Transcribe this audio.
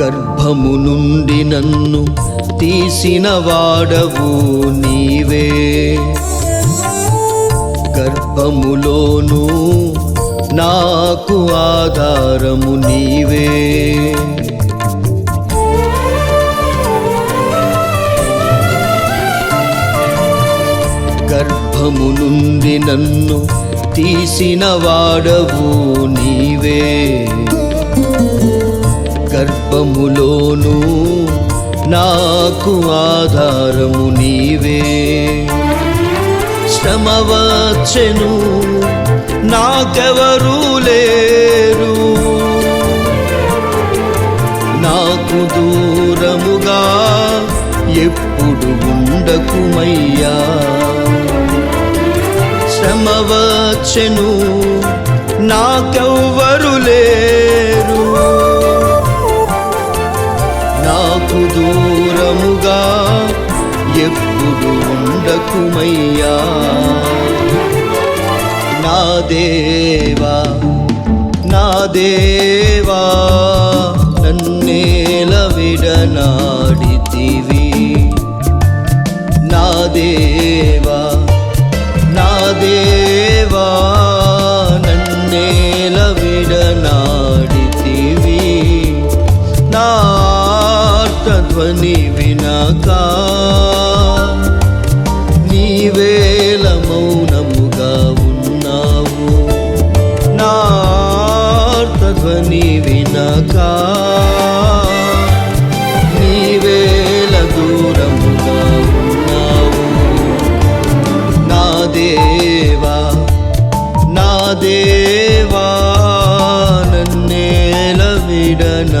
గర్భము నుండి నన్ను తీసిన వాడవు నీవే. గర్భములోను నాకు ఆధారము నీవే. గర్భము నుండి నన్ను తీసిన వాడవు నీవే. గర్భములోను నాకు ఆధారము నీవే. శ్రమ వచ్చెను నాకెవరూ లేరు. నాకు దూరముగా ఎప్పుడు ఉండకుమయ్యా. శ్రమ వచ్చెను నాకెవ్వరు ఉండకుమయ్యా నా దేవా నా దేవా నన్నేల విడనాడితివి నా దేవా నా దేవా నన్నేల విడనాడితివి నా ధ్వని వినకా ధ్వని వినక నీవేల దూరముగా ఉన్నావు. నా దేవా నా దేవా నన్నేల విడనాడితివీ.